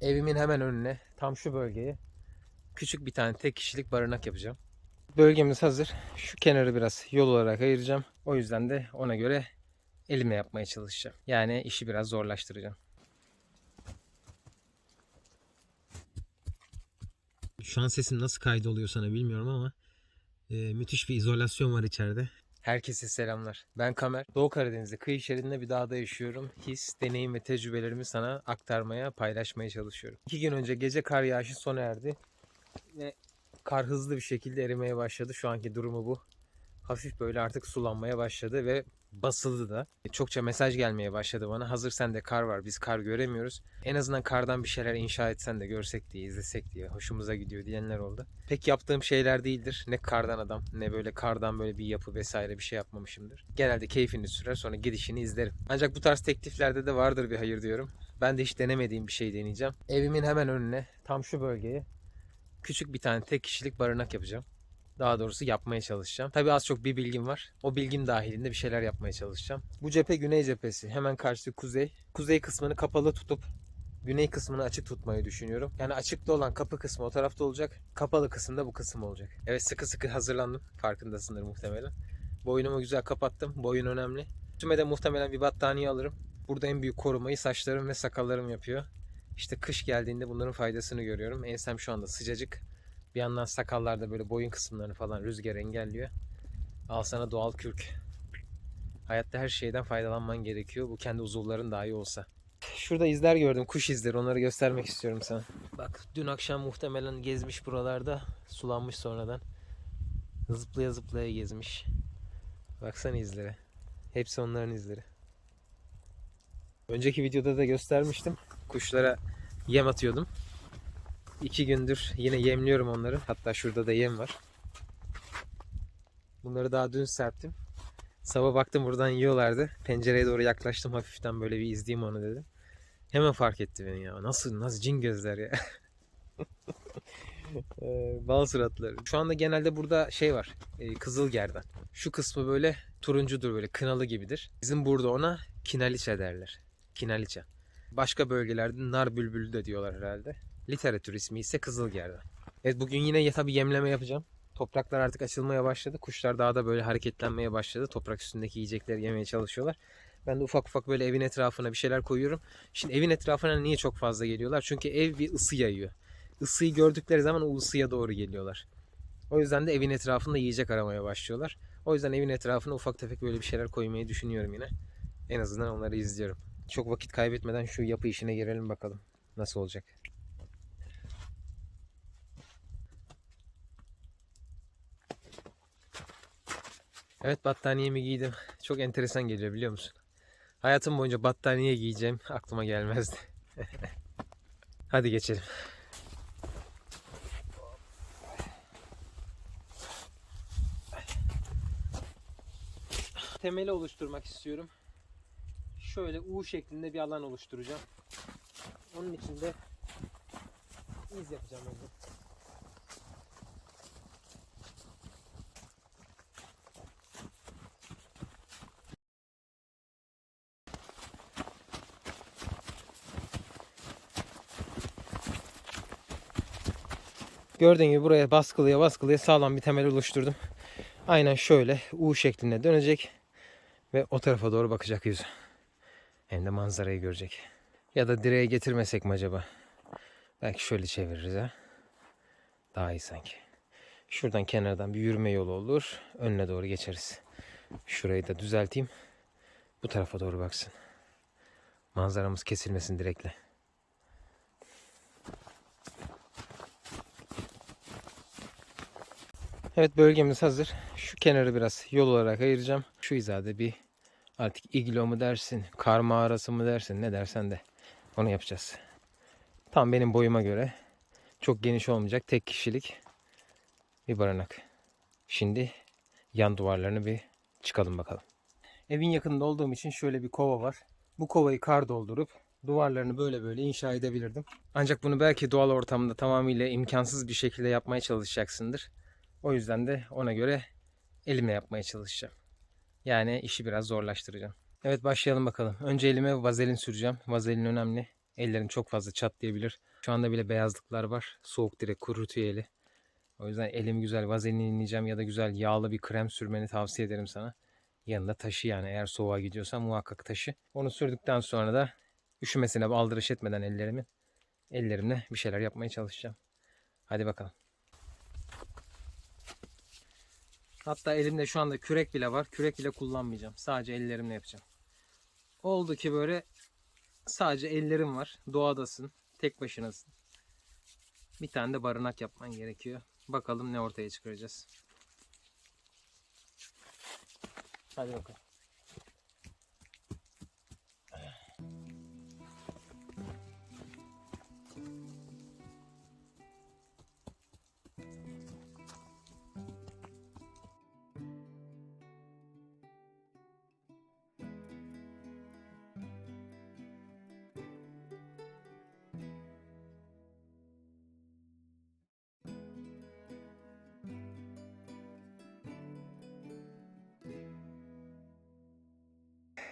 Evimin hemen önüne, tam şu bölgeye küçük bir tane tek kişilik barınak yapacağım. Bölgemiz hazır. Şu kenarı biraz yol olarak ayıracağım. O yüzden de ona göre elimle yapmaya çalışacağım. Yani işi biraz zorlaştıracağım. Şu an sesim nasıl kaydoluyor sana bilmiyorum ama e, müthiş bir izolasyon var içeride. Herkese selamlar. Ben Kamer. Doğu Karadeniz'de kıyı şeridinde bir dağda yaşıyorum. His, deneyim ve tecrübelerimi sana aktarmaya, paylaşmaya çalışıyorum. İki gün önce gece kar yağışı sona erdi. Ve kar hızlı bir şekilde erimeye başladı. Şu anki durumu bu. Hafif böyle artık sulanmaya başladı ve basıldı da. Çokça mesaj gelmeye başladı bana. Hazır sende kar var biz kar göremiyoruz. En azından kardan bir şeyler inşa etsen de görsek diye izlesek diye hoşumuza gidiyor diyenler oldu. Pek yaptığım şeyler değildir. Ne kardan adam ne böyle kardan böyle bir yapı vesaire bir şey yapmamışımdır. Genelde keyfini sürer sonra gidişini izlerim. Ancak bu tarz tekliflerde de vardır bir hayır diyorum. Ben de hiç denemediğim bir şey deneyeceğim. Evimin hemen önüne tam şu bölgeye küçük bir tane tek kişilik barınak yapacağım. Daha doğrusu yapmaya çalışacağım. Tabii az çok bir bilgim var. O bilgim dahilinde bir şeyler yapmaya çalışacağım. Bu cephe güney cephesi. Hemen karşı kuzey. Kuzey kısmını kapalı tutup güney kısmını açık tutmayı düşünüyorum. Yani açıkta olan kapı kısmı o tarafta olacak. Kapalı kısım da bu kısım olacak. Evet sıkı sıkı hazırlandım. Farkındasındır muhtemelen. Boynumu güzel kapattım. Boyun önemli. Üstüme de muhtemelen bir battaniye alırım. Burada en büyük korumayı saçlarım ve sakallarım yapıyor. İşte kış geldiğinde bunların faydasını görüyorum. Ensem şu anda sıcacık. Bir yandan sakallarda böyle boyun kısımlarını falan rüzgar engelliyor. Al sana doğal kürk. Hayatta her şeyden faydalanman gerekiyor. Bu kendi uzuvların dahi olsa. Şurada izler gördüm. Kuş izleri. Onları göstermek istiyorum sana. Bak dün akşam muhtemelen gezmiş buralarda. Sulanmış sonradan. Zıplaya zıplaya gezmiş. Baksana izlere. Hepsi onların izleri. Önceki videoda da göstermiştim. Kuşlara yem atıyordum. İki gündür yine yemliyorum onları. Hatta şurada da yem var. Bunları daha dün serptim. Sabah baktım buradan yiyorlardı. Pencereye doğru yaklaştım hafiften böyle bir izleyeyim onu dedim. Hemen fark etti beni ya. Nasıl nasıl cin gözler ya. Ee, Bal suratları. Şu anda genelde burada şey var. E, kızıl gerdan. Şu kısmı böyle turuncudur böyle kınalı gibidir. Bizim burada ona kinaliçe derler. Kinaliçe. Başka bölgelerde nar bülbülü de diyorlar herhalde. Literatür ismi ise kızılgerdan. Evet bugün yine tabii yemleme yapacağım. Topraklar artık açılmaya başladı. Kuşlar daha da böyle hareketlenmeye başladı. Toprak üstündeki yiyecekleri yemeye çalışıyorlar. Ben de ufak ufak böyle evin etrafına bir şeyler koyuyorum. Şimdi evin etrafına niye çok fazla geliyorlar? Çünkü ev bir ısı yayıyor. Isıyı gördükleri zaman o ısıya doğru geliyorlar. O yüzden de evin etrafında yiyecek aramaya başlıyorlar. O yüzden evin etrafına ufak tefek böyle bir şeyler koymayı düşünüyorum yine. En azından onları izliyorum. Çok vakit kaybetmeden şu yapı işine girelim bakalım. Nasıl olacak? Evet battaniyemi giydim. Çok enteresan geliyor biliyor musun? Hayatım boyunca battaniye giyeceğim aklıma gelmezdi. Hadi geçelim. Temeli oluşturmak istiyorum. Şöyle U şeklinde bir alan oluşturacağım. Onun için de iz yapacağım önce. Gördüğün gibi buraya baskılıya baskılıya sağlam bir temel oluşturdum. Aynen şöyle U şeklinde dönecek ve o tarafa doğru bakacak yüzü. Hem de manzarayı görecek. Ya da direğe getirmesek mi acaba? Belki şöyle çeviririz ha. Daha iyi sanki. Şuradan kenardan bir yürüme yolu olur. Önüne doğru geçeriz. Şurayı da düzelteyim. Bu tarafa doğru baksın. Manzaramız kesilmesin direkle. Evet bölgemiz hazır. Şu kenarı biraz yol olarak ayıracağım. Şu hizada bir artık iglo mu dersin, kar mağarası mı dersin ne dersen de onu yapacağız. Tam benim boyuma göre çok geniş olmayacak tek kişilik bir barınak. Şimdi yan duvarlarını bir çıkalım bakalım. Evin yakınında olduğum için şöyle bir kova var. Bu kovayı kar doldurup duvarlarını böyle böyle inşa edebilirdim. Ancak bunu belki doğal ortamda tamamıyla imkansız bir şekilde yapmaya çalışacaksındır. O yüzden de ona göre elimle yapmaya çalışacağım. Yani işi biraz zorlaştıracağım. Evet başlayalım bakalım. Önce elime vazelin süreceğim. Vazelin önemli. Ellerin çok fazla çatlayabilir. Şu anda bile beyazlıklar var. Soğuk direkt kurutuyor eli. O yüzden elimi güzel vazelinleyeceğim ya da güzel yağlı bir krem sürmeni tavsiye ederim sana. Yanında taşı yani eğer soğuğa gidiyorsan muhakkak taşı. Onu sürdükten sonra da üşümesine aldırış etmeden ellerimin ellerimle bir şeyler yapmaya çalışacağım. Hadi bakalım. Hatta elimde şu anda kürek bile var. Kürek bile kullanmayacağım. Sadece ellerimle yapacağım. Oldu ki böyle sadece ellerim var. Doğadasın. Tek başınasın. Bir tane de barınak yapman gerekiyor. Bakalım ne ortaya çıkaracağız. Hadi bakalım.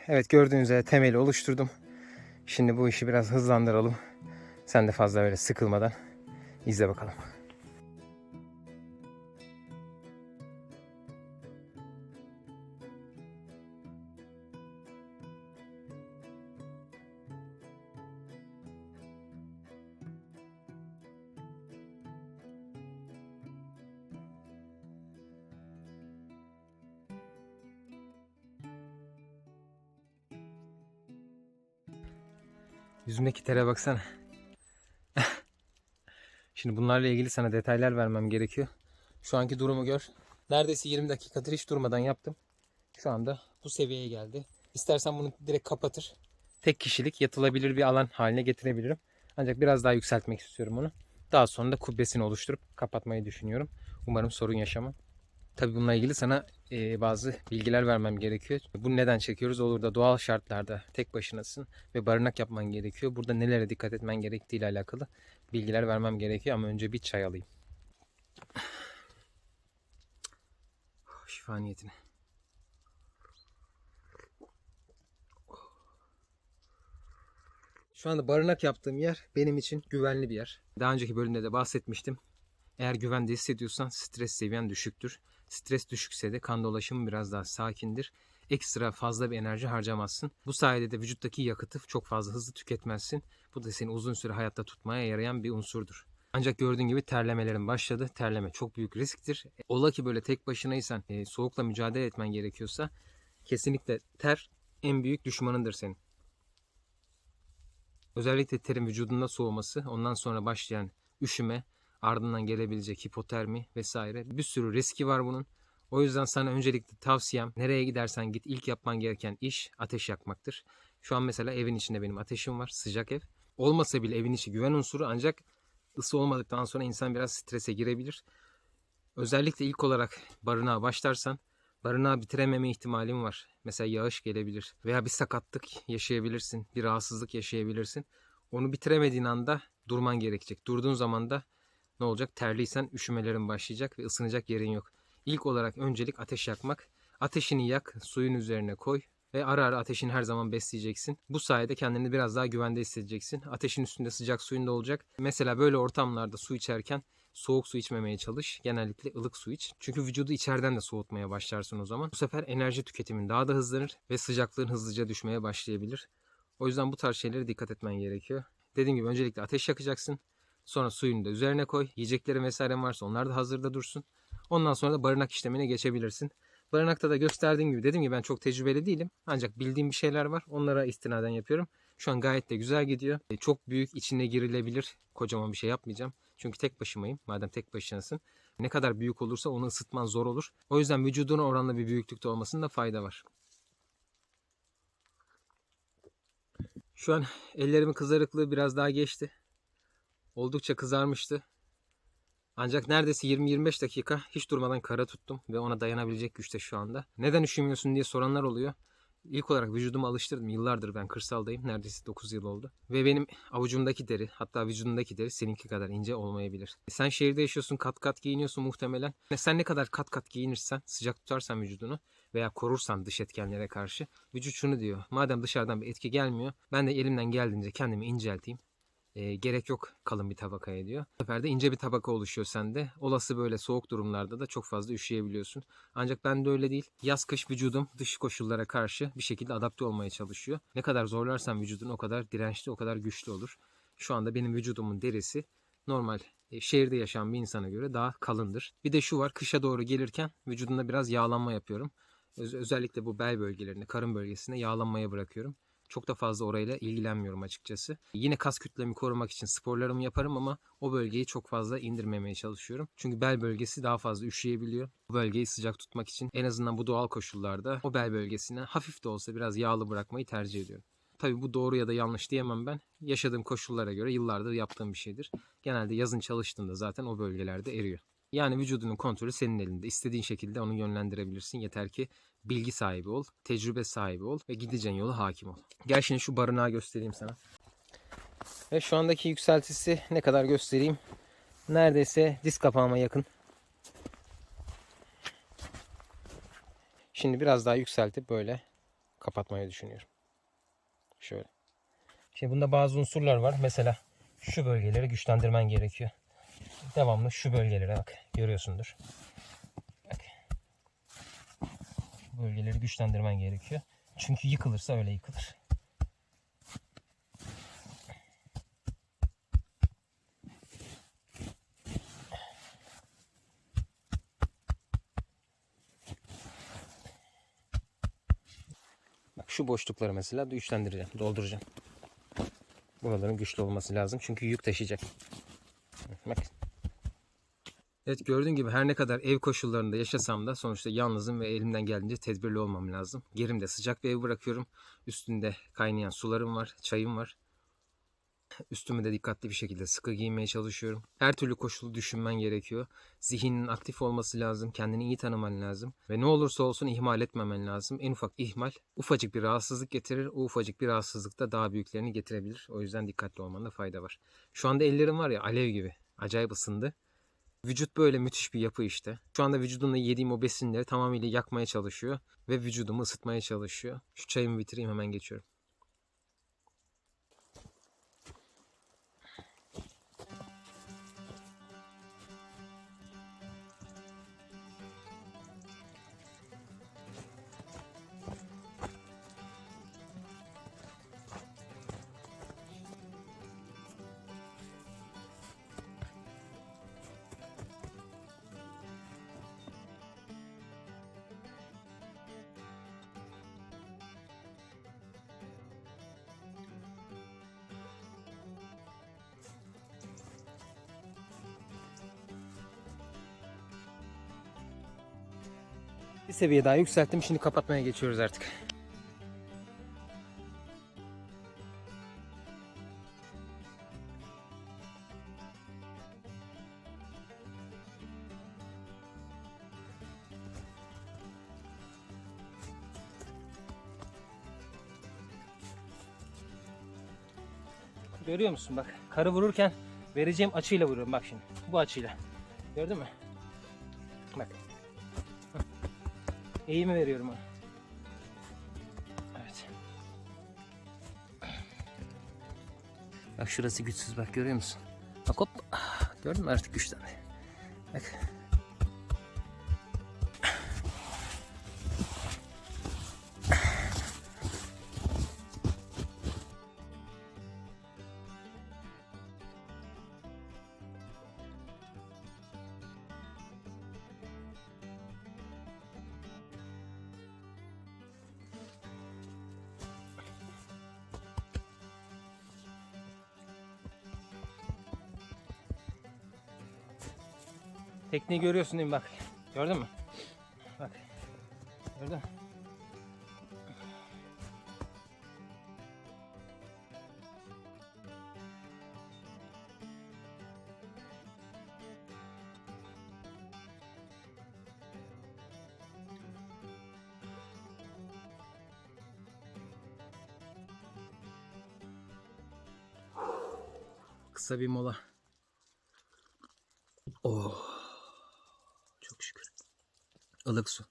Evet gördüğünüz üzere temeli oluşturdum. Şimdi bu işi biraz hızlandıralım. Sen de fazla böyle sıkılmadan izle bakalım. Yüzümdeki tere baksana. Şimdi bunlarla ilgili sana detaylar vermem gerekiyor. Şu anki durumu gör. Neredeyse 20 dakikadır hiç durmadan yaptım. Şu anda bu seviyeye geldi. İstersen bunu direkt kapatır. Tek kişilik yatılabilir bir alan haline getirebilirim. Ancak biraz daha yükseltmek istiyorum onu. Daha sonra da kubbesini oluşturup kapatmayı düşünüyorum. Umarım sorun yaşamam. Tabii bununla ilgili sana e, bazı bilgiler vermem gerekiyor. Bunu neden çekiyoruz? Olur da doğal şartlarda tek başınasın ve barınak yapman gerekiyor. Burada nelere dikkat etmen gerektiği ile alakalı bilgiler vermem gerekiyor ama önce bir çay alayım. Şifa niyetine. Şu anda barınak yaptığım yer benim için güvenli bir yer. Daha önceki bölümde de bahsetmiştim. Eğer güvende hissediyorsan stres seviyen düşüktür. Stres düşükse de kan dolaşımı biraz daha sakindir. Ekstra fazla bir enerji harcamazsın. Bu sayede de vücuttaki yakıtı çok fazla hızlı tüketmezsin. Bu da seni uzun süre hayatta tutmaya yarayan bir unsurdur. Ancak gördüğün gibi terlemelerin başladı. Terleme çok büyük risktir. Ola ki böyle tek başınaysan, e, soğukla mücadele etmen gerekiyorsa kesinlikle ter en büyük düşmanındır senin. Özellikle terin vücudunda soğuması, ondan sonra başlayan üşüme, ardından gelebilecek hipotermi vesaire bir sürü riski var bunun. O yüzden sana öncelikle tavsiyem nereye gidersen git ilk yapman gereken iş ateş yakmaktır. Şu an mesela evin içinde benim ateşim var sıcak ev. Olmasa bile evin içi güven unsuru ancak ısı olmadıktan sonra insan biraz strese girebilir. Özellikle ilk olarak barınağa başlarsan barınağı bitirememe ihtimalin var. Mesela yağış gelebilir veya bir sakatlık yaşayabilirsin, bir rahatsızlık yaşayabilirsin. Onu bitiremediğin anda durman gerekecek. Durduğun zaman da ne olacak? Terliysen üşümelerin başlayacak ve ısınacak yerin yok. İlk olarak öncelik ateş yakmak. Ateşini yak, suyun üzerine koy ve ara ara ateşini her zaman besleyeceksin. Bu sayede kendini biraz daha güvende hissedeceksin. Ateşin üstünde sıcak suyun da olacak. Mesela böyle ortamlarda su içerken soğuk su içmemeye çalış. Genellikle ılık su iç. Çünkü vücudu içeriden de soğutmaya başlarsın o zaman. Bu sefer enerji tüketimin daha da hızlanır ve sıcaklığın hızlıca düşmeye başlayabilir. O yüzden bu tarz şeylere dikkat etmen gerekiyor. Dediğim gibi öncelikle ateş yakacaksın. Sonra suyunu da üzerine koy. Yiyeceklerin vesaire varsa onlar da hazırda dursun. Ondan sonra da barınak işlemine geçebilirsin. Barınakta da gösterdiğim gibi dediğim gibi ben çok tecrübeli değilim. Ancak bildiğim bir şeyler var. Onlara istinaden yapıyorum. Şu an gayet de güzel gidiyor. E, Çok büyük içine girilebilir. Kocaman bir şey yapmayacağım. Çünkü tek başımayım. Madem tek başınasın. Ne kadar büyük olursa onu ısıtman zor olur. O yüzden vücuduna oranla bir büyüklükte olmasında fayda var. Şu an ellerimin kızarıklığı biraz daha geçti. Oldukça kızarmıştı. Ancak neredeyse 20-25 dakika hiç durmadan kara tuttum ve ona dayanabilecek güçte şu anda. Neden üşümüyorsun diye soranlar oluyor. İlk olarak vücudumu alıştırdım. Yıllardır ben kırsaldayım. Neredeyse 9 yıl oldu. Ve benim avucumdaki deri hatta vücudumdaki deri seninki kadar ince olmayabilir. Sen şehirde yaşıyorsun kat kat giyiniyorsun muhtemelen. Sen ne kadar kat kat giyinirsen sıcak tutarsan vücudunu veya korursan dış etkenlere karşı vücut şunu diyor. Madem dışarıdan bir etki gelmiyor ben de elimden geldiğince kendimi incelteyim. E, gerek yok kalın bir tabakaya diyor. Bu sefer de ince bir tabaka oluşuyor sende. Olası böyle soğuk durumlarda da çok fazla üşüyebiliyorsun. Ancak ben de öyle değil. Yaz kış vücudum dış koşullara karşı bir şekilde adapte olmaya çalışıyor. Ne kadar zorlarsan vücudun o kadar dirençli, o kadar güçlü olur. Şu anda benim vücudumun derisi normal şehirde yaşayan bir insana göre daha kalındır. Bir de şu var kışa doğru gelirken vücudumda biraz yağlanma yapıyorum. Öz- özellikle bu bel bölgelerine, karın bölgesine yağlanmaya bırakıyorum. Çok da fazla orayla ilgilenmiyorum açıkçası. Yine kas kütlemi korumak için sporlarımı yaparım ama o bölgeyi çok fazla indirmemeye çalışıyorum. Çünkü bel bölgesi daha fazla üşüyebiliyor. Bu bölgeyi sıcak tutmak için en azından bu doğal koşullarda o bel bölgesine hafif de olsa biraz yağlı bırakmayı tercih ediyorum. Tabii bu doğru ya da yanlış diyemem ben. Yaşadığım koşullara göre yıllardır yaptığım bir şeydir. Genelde yazın çalıştığında zaten o bölgelerde eriyor. Yani vücudunun kontrolü senin elinde. İstediğin şekilde onu yönlendirebilirsin. Yeter ki bilgi sahibi ol, tecrübe sahibi ol ve gideceğin yola hakim ol. Gel şimdi şu barınağı göstereyim sana. Ve şu andaki yükseltisi ne kadar göstereyim? Neredeyse diz kapağıma yakın. Şimdi biraz daha yükseltip böyle kapatmayı düşünüyorum. Şöyle. Şimdi bunda bazı unsurlar var. Mesela şu bölgeleri güçlendirmen gerekiyor. Devamlı şu bölgelere bak. Görüyorsundur. Bak. Bu bölgeleri güçlendirmen gerekiyor. Çünkü yıkılırsa öyle yıkılır. Bak şu boşlukları mesela güçlendireceğim, dolduracağım. Buraların güçlü olması lazım çünkü yük taşıyacak. Bak. Evet gördüğün gibi her ne kadar ev koşullarında yaşasam da sonuçta yalnızım ve elimden geldiğince tedbirli olmam lazım. Gerimde sıcak bir ev bırakıyorum. Üstünde kaynayan sularım var, çayım var. Üstümü de dikkatli bir şekilde sıkı giymeye çalışıyorum. Her türlü koşulu düşünmen gerekiyor. Zihnin aktif olması lazım. Kendini iyi tanıman lazım. Ve ne olursa olsun ihmal etmemen lazım. En ufak ihmal ufacık bir rahatsızlık getirir. O ufacık bir rahatsızlık da daha büyüklerini getirebilir. O yüzden dikkatli olmanda fayda var. Şu anda ellerim var ya alev gibi. Acayip ısındı. Vücut böyle müthiş bir yapı işte. Şu anda vücudumda yediğim o besinleri tamamıyla yakmaya çalışıyor. Ve vücudumu ısıtmaya çalışıyor. Şu çayımı bitireyim hemen geçiyorum. Bir seviye daha yükselttim. Şimdi kapatmaya geçiyoruz artık. Görüyor musun bak karı vururken vereceğim açıyla vuruyorum bak şimdi bu açıyla gördün mü? Bak Eğimi veriyorum ona. Evet. Bak şurası güçsüz bak görüyor musun? Bak hop. Gördün mü artık güçlendi. Bak. Tekniği görüyorsun değil mi bak. Gördün mü? Bak. Gördün mü? Kısa bir mola. Ilık su.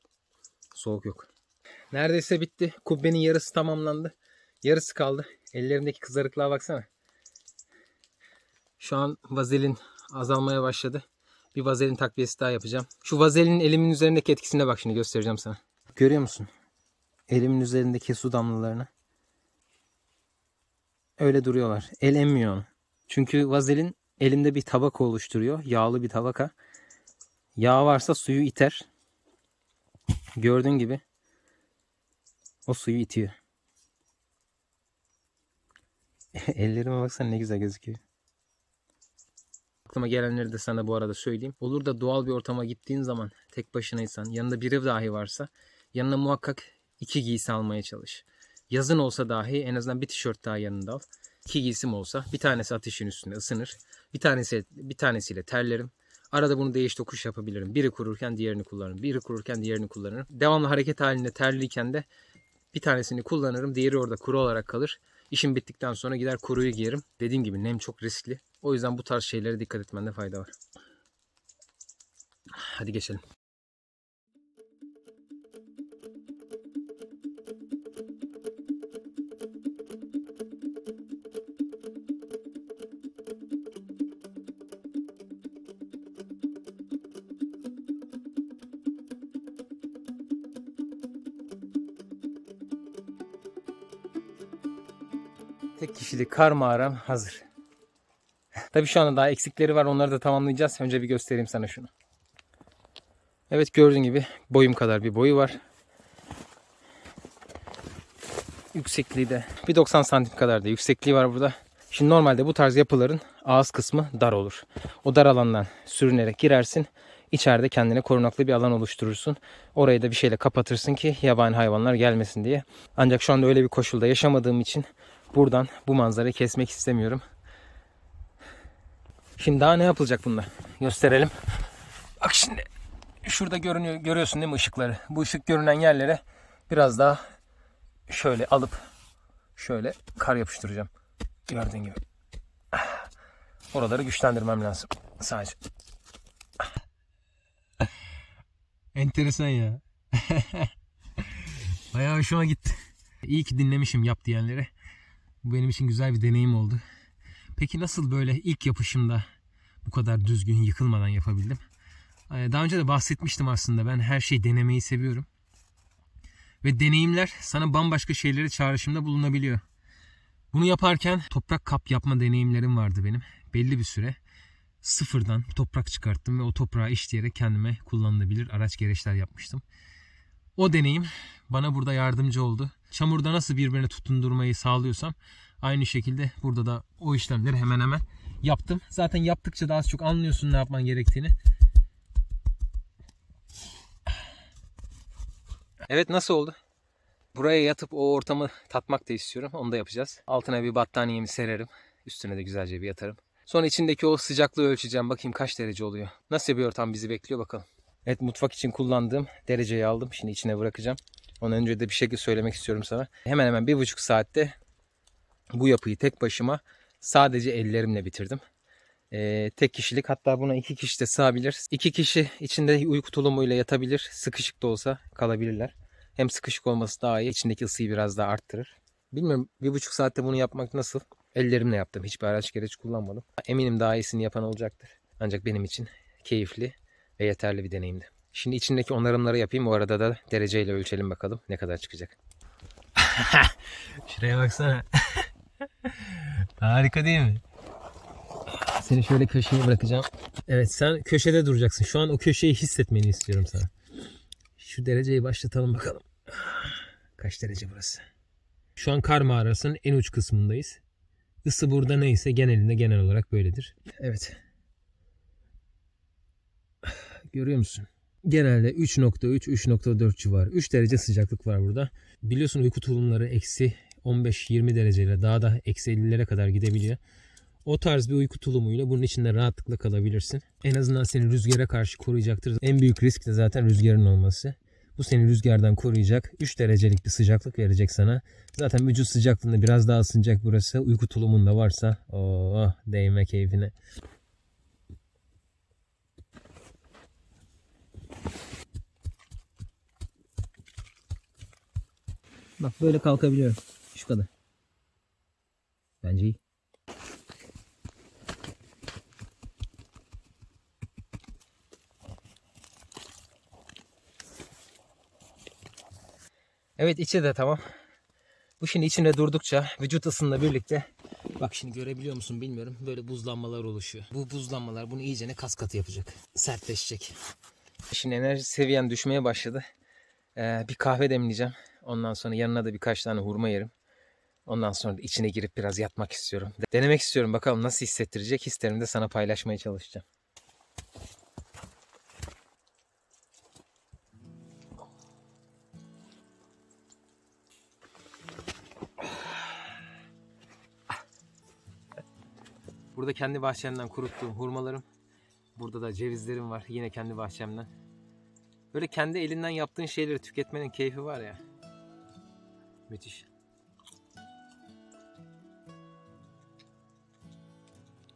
Soğuk yok. Neredeyse bitti. Kubbenin yarısı tamamlandı. Yarısı kaldı. Ellerimdeki kızarıklığa baksana. Şu an vazelin azalmaya başladı. Bir vazelin takviyesi daha yapacağım. Şu vazelinin elimin üzerindeki etkisine bak şimdi göstereceğim sana. Görüyor musun? Elimin üzerindeki su damlalarını. Öyle duruyorlar. El emmiyor. Çünkü vazelin elimde bir tabaka oluşturuyor. Yağlı bir tabaka. Yağ varsa suyu iter. Gördüğün gibi o suyu itiyor. Ellerime baksana ne güzel gözüküyor. Aklıma gelenleri de sana bu arada söyleyeyim. Olur da doğal bir ortama gittiğin zaman tek başınaysan yanında biri dahi varsa yanına muhakkak iki giysi almaya çalış. Yazın olsa dahi en azından bir tişört daha yanında al. İki giysim olsa bir tanesi ateşin üstünde ısınır. Bir tanesi bir tanesiyle terlerim. Arada bunu değiş tokuş yapabilirim. Biri kururken diğerini kullanırım. Biri kururken diğerini kullanırım. Devamlı hareket halinde terliyken de bir tanesini kullanırım. Diğeri orada kuru olarak kalır. İşim bittikten sonra gider kuruyu giyerim. Dediğim gibi nem çok riskli. O yüzden bu tarz şeylere dikkat etmende fayda var. Hadi geçelim. Kişilik kar mağaram hazır. Tabii şu anda daha eksikleri var. Onları da tamamlayacağız. Önce bir göstereyim sana şunu. Evet gördüğün gibi boyum kadar bir boyu var. Yüksekliği de 1.90 santim kadar da yüksekliği var burada. Şimdi normalde bu tarz yapıların ağız kısmı dar olur. O dar alandan sürünerek girersin. İçeride kendine korunaklı bir alan oluşturursun. Orayı da bir şeyle kapatırsın ki yabani hayvanlar gelmesin diye. Ancak şu anda öyle bir koşulda yaşamadığım için buradan bu manzarayı kesmek istemiyorum. Şimdi daha ne yapılacak bunda? Gösterelim. Bak şimdi şurada görünüyor, görüyorsun değil mi ışıkları? Bu ışık görünen yerlere biraz daha şöyle alıp şöyle kar yapıştıracağım. Gördüğün gibi. Oraları güçlendirmem lazım. Sadece. Enteresan ya. Bayağı hoşuma gitti. İyi ki dinlemişim yap diyenlere. Bu benim için güzel bir deneyim oldu. Peki nasıl böyle ilk yapışımda bu kadar düzgün yıkılmadan yapabildim? Ee, Daha önce de bahsetmiştim aslında. Ben her şeyi denemeyi seviyorum. Ve deneyimler sana bambaşka şeyleri çağrışımda bulunabiliyor. Bunu yaparken toprak kap yapma deneyimlerim vardı benim. Belli bir süre sıfırdan toprak çıkarttım ve o toprağı işleyerek kendime kullanılabilir araç gereçler yapmıştım. O deneyim bana burada yardımcı oldu. Çamurda nasıl birbirine tutundurmayı sağlıyorsam aynı şekilde burada da o işlemleri hemen hemen yaptım. Zaten yaptıkça daha az çok anlıyorsun ne yapman gerektiğini. Evet nasıl oldu? Buraya yatıp o ortamı tatmak da istiyorum. Onu da yapacağız. Altına bir battaniyemi sererim. Üstüne de güzelce bir yatarım. Sonra içindeki o sıcaklığı ölçeceğim. Bakayım kaç derece oluyor. Nasıl bir ortam bizi bekliyor bakalım. Evet mutfak için kullandığım dereceyi aldım. Şimdi içine bırakacağım. Ondan önce de bir şekilde söylemek istiyorum sana. Hemen hemen bir buçuk saatte bu yapıyı tek başıma sadece ellerimle bitirdim. Ee, tek kişilik hatta buna iki kişi de sığabilir. İki kişi içinde uyku tulumuyla yatabilir. Sıkışık da olsa kalabilirler. Hem sıkışık olması daha iyi. içindeki ısıyı biraz daha arttırır. Bilmiyorum bir buçuk saatte bunu yapmak nasıl? Ellerimle yaptım. Hiçbir araç gereç kullanmadım. Eminim daha iyisini yapan olacaktır. Ancak benim için keyifli ve yeterli bir deneyimdi. Şimdi içindeki onarımları yapayım. O arada da dereceyle ölçelim bakalım ne kadar çıkacak. Şuraya baksana. Harika değil mi? Seni şöyle köşeye bırakacağım. Evet sen köşede duracaksın. Şu an o köşeyi hissetmeni istiyorum sana. Şu dereceyi başlatalım bakalım. Kaç derece burası? Şu an kar mağarasının en uç kısmındayız. Isı burada neyse genelinde genel olarak böyledir. Evet. Görüyor musun? Genelde 3.3, 3.4 civarı. 3 derece sıcaklık var burada. Biliyorsun uyku tulumları eksi 15-20 dereceyle daha da eksi 50'lere kadar gidebiliyor. O tarz bir uyku tulumuyla bunun içinde rahatlıkla kalabilirsin. En azından seni rüzgara karşı koruyacaktır. En büyük risk de zaten rüzgarın olması. Bu seni rüzgardan koruyacak. 3 derecelik bir sıcaklık verecek sana. Zaten vücut sıcaklığında biraz daha ısınacak burası. Uyku tulumunda varsa oh değme keyfine. Bak böyle kalkabiliyorum. Şu kadar. Bence iyi. Evet içi de tamam. Bu şimdi içinde durdukça vücut ısınla birlikte bak şimdi görebiliyor musun bilmiyorum böyle buzlanmalar oluşuyor. Bu buzlanmalar bunu iyicene kas katı yapacak. Sertleşecek. Şimdi enerji seviyem düşmeye başladı. Ee, bir kahve demleyeceğim. Ondan sonra yanına da birkaç tane hurma yerim. Ondan sonra içine girip biraz yatmak istiyorum. Denemek istiyorum bakalım nasıl hissettirecek. Hislerimi de sana paylaşmaya çalışacağım. Burada kendi bahçemden kuruttuğum hurmalarım. Burada da cevizlerim var. Yine kendi bahçemden. Böyle kendi elinden yaptığın şeyleri tüketmenin keyfi var ya. Müthiş.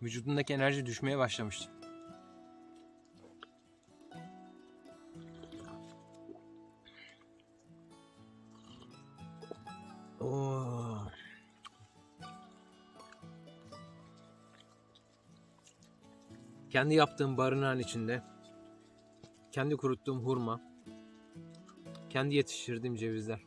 Vücudundaki enerji düşmeye başlamıştı. Oo. Kendi yaptığım barınağın içinde kendi kuruttuğum hurma, kendi yetiştirdiğim cevizler.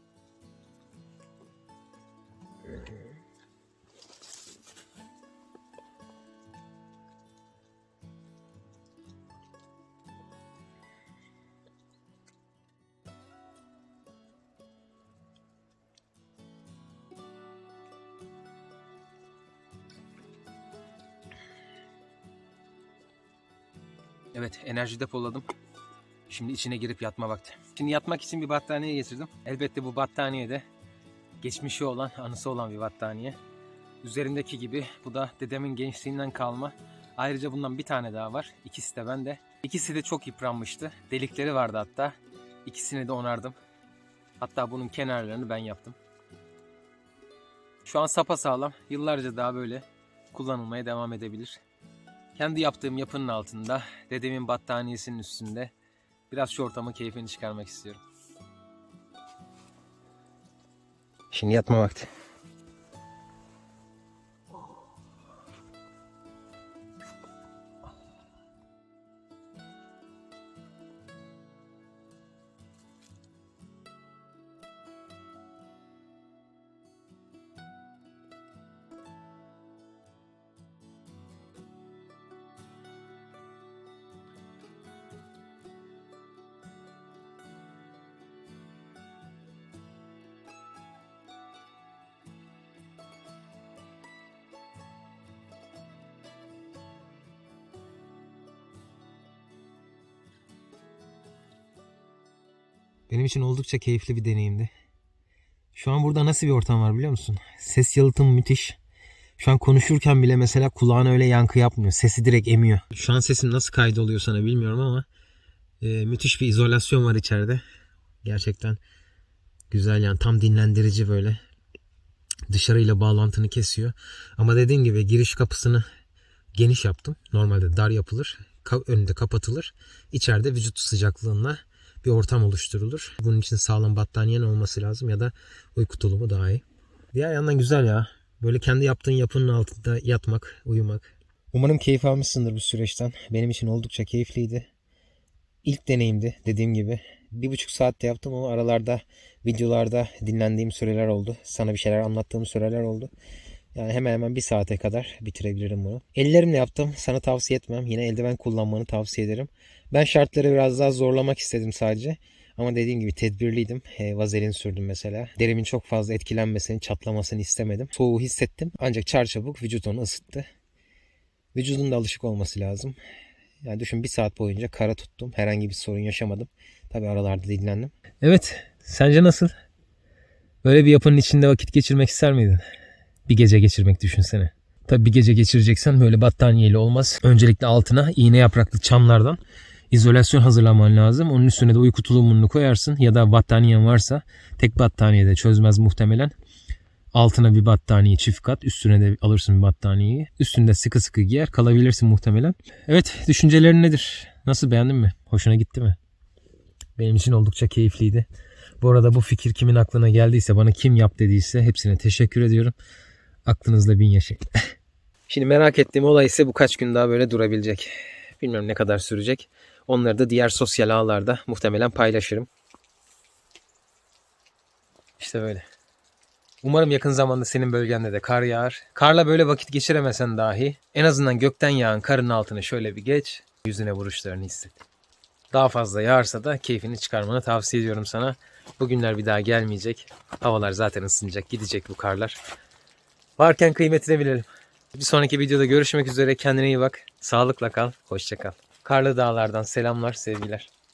Evet, enerji depoladım. Şimdi içine girip yatma vakti. Şimdi yatmak için bir battaniye getirdim. Elbette bu battaniye de geçmişi olan, anısı olan bir battaniye. Üzerindeki gibi bu da dedemin gençliğinden kalma. Ayrıca bundan bir tane daha var. İkisi de bende. İkisi de çok yıpranmıştı. Delikleri vardı hatta. İkisini de onardım. Hatta bunun kenarlarını ben yaptım. Şu an sapasağlam. Yıllarca daha böyle kullanılmaya devam edebilir. Kendi yaptığım yapının altında, dedemin battaniyesinin üstünde biraz şu ortamın keyfini çıkarmak istiyorum. Şimdi yatma vakti. Benim için oldukça keyifli bir deneyimdi. Şu an burada nasıl bir ortam var biliyor musun? Ses yalıtımı müthiş. Şu an konuşurken bile mesela kulağına öyle yankı yapmıyor. Sesi direkt emiyor. Şu an sesim nasıl kaydoluyor sana bilmiyorum ama e, müthiş bir izolasyon var içeride. Gerçekten güzel yani tam dinlendirici böyle. Dışarıyla bağlantını kesiyor. Ama dediğim gibi giriş kapısını geniş yaptım. Normalde dar yapılır. Ka- önünde kapatılır. İçeride vücut sıcaklığında bir ortam oluşturulur. Bunun için sağlam battaniyen olması lazım ya da uyku tulumu daha iyi. Diğer yandan güzel ya. Böyle kendi yaptığın yapının altında yatmak, uyumak. Umarım keyif almışsındır bu süreçten. Benim için oldukça keyifliydi. İlk deneyimdi dediğim gibi. Bir buçuk saatte yaptım ama aralarda videolarda dinlendiğim süreler oldu. Sana bir şeyler anlattığım süreler oldu. Yani hemen hemen bir saate kadar bitirebilirim bunu. Ellerimle yaptım. Sana tavsiye etmem. Yine eldiven kullanmanı tavsiye ederim. Ben şartları biraz daha zorlamak istedim sadece. Ama dediğim gibi tedbirliydim. E, vazelin sürdüm mesela. Derimin çok fazla etkilenmesini, çatlamasını istemedim. Soğuğu hissettim. Ancak çarçabuk vücut onu ısıttı. Vücudun da alışık olması lazım. Yani düşün bir saat boyunca kara tuttum. Herhangi bir sorun yaşamadım. Tabi aralarda dinlendim. Evet. Sence nasıl? Böyle bir yapının içinde vakit geçirmek ister miydin? Bir gece geçirmek düşünsene. Tabi bir gece geçireceksen böyle battaniyeyle olmaz. Öncelikle altına iğne yapraklı çamlardan izolasyon hazırlaman lazım. Onun üstüne de uyku tulumunu koyarsın ya da battaniyen varsa tek battaniye de çözmez muhtemelen. Altına bir battaniye çift kat, üstüne de alırsın bir battaniyeyi. Üstünde sıkı sıkı giyer, kalabilirsin muhtemelen. Evet, düşüncelerin nedir? Nasıl beğendin mi? Hoşuna gitti mi? Benim için oldukça keyifliydi. Bu arada bu fikir kimin aklına geldiyse, bana kim yap dediyse hepsine teşekkür ediyorum. Aklınızda bin yaşayın. Şimdi merak ettiğim olay ise bu kaç gün daha böyle durabilecek. Bilmiyorum ne kadar sürecek. Onları da diğer sosyal ağlarda muhtemelen paylaşırım. İşte böyle. Umarım yakın zamanda senin bölgende de kar yağar. Karla böyle vakit geçiremesen dahi en azından gökten yağan karın altını şöyle bir geç. Yüzüne vuruşlarını hisset. Daha fazla yağarsa da keyfini çıkarmanı tavsiye ediyorum sana. Bugünler bir daha gelmeyecek. Havalar zaten ısınacak. Gidecek bu karlar. Varken kıymetini bilelim. Bir sonraki videoda görüşmek üzere. Kendine iyi bak. Sağlıkla kal. Hoşça kal. Karlı dağlardan selamlar, sevgiler.